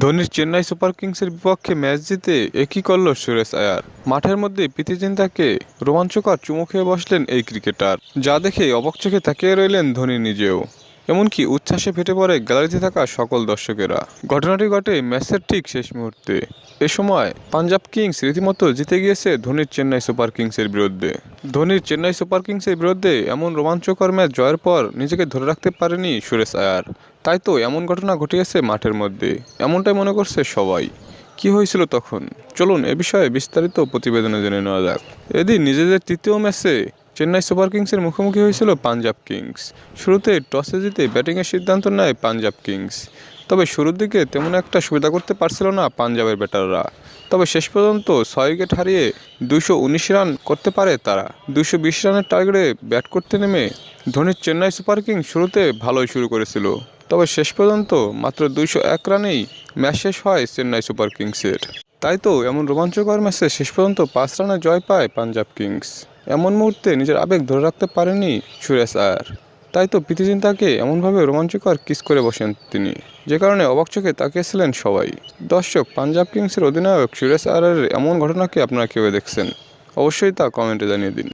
ধোনির চেন্নাই সুপার কিংসের বিপক্ষে ম্যাচ জিতে একই করল সুরেশ আয়ার। মাঠের মধ্যে প্রীতি জিন্তাকে রোমাঞ্চকর চুমু খেয়ে বসলেন এই ক্রিকেটার, যা দেখে অবক চোখে তাকিয়ে রইলেন ধোনি নিজেও। এমনকি উচ্ছ্বাসে ফেটে পড়ে গ্যালারিতে থাকা সকল দর্শকেরা। ঘটনাটি ঘটে ম্যাচের ঠিক শেষ মুহূর্তে। এ সময় পাঞ্জাব কিংস রীতিমতো জিতে গিয়েছে ধোনির চেন্নাই সুপার কিংসের বিরুদ্ধে। ধোনির চেন্নাই সুপার কিংসের বিরুদ্ধে এমন রোমাঞ্চকর ম্যাচ জয়ের পর নিজেকে ধরে রাখতে পারেনি সুরেশ আয়ার। তাই তো এমন ঘটনা ঘটিয়েছে মাঠের মধ্যে। এমনটাই মনে করছে সবাই। কি হয়েছিল তখন? চলুন এ বিষয়ে বিস্তারিত প্রতিবেদনে জেনে নেওয়া যাক। এদিন নিজেদের তৃতীয় ম্যাচে চেন্নাই সুপার কিংসের মুখোমুখি হয়েছিল পাঞ্জাব কিংস। শুরুতে টসে জিতে ব্যাটিংয়ের সিদ্ধান্ত নেয় পাঞ্জাব কিংস। তবে শুরুর দিকে তেমন একটা সুবিধা করতে পারছিল না পাঞ্জাবের ব্যাটাররা। তবে শেষ পর্যন্ত ছয় উইকেট হারিয়ে দুশো উনিশ রান করতে পারে তারা। দুশো বিশ রানের টার্গেটে ব্যাট করতে নেমে ধোনির চেন্নাই সুপার কিংস শুরুতে ভালোই শুরু করেছিল। তবে শেষ পর্যন্ত মাত্র দুইশো এক রানেই ম্যাচ শেষ হয় চেন্নাই সুপার কিংসের। তাই তো এমন রোমাঞ্চকর ম্যাচে শেষ পর্যন্ত পাঁচ রানে জয় পায় পাঞ্জাব কিংস। এমন মুহূর্তে নিজের আবেগ ধরে রাখতে পারেনি সুরেশ আয়ার। তাই তো প্রীতিজিন তাকে এমনভাবে রোমাঞ্চকর কিস করে বসেন তিনি। যে কারণে অবাক চোখে তাকিয়েছিলেন সবাই। দর্শক, পাঞ্জাব কিংসের অধিনায়ক সুরেশ আয়ারের এমন ঘটনাকে আপনারা কেউ দেখছেন? অবশ্যই তা কমেন্টে জানিয়ে দিন।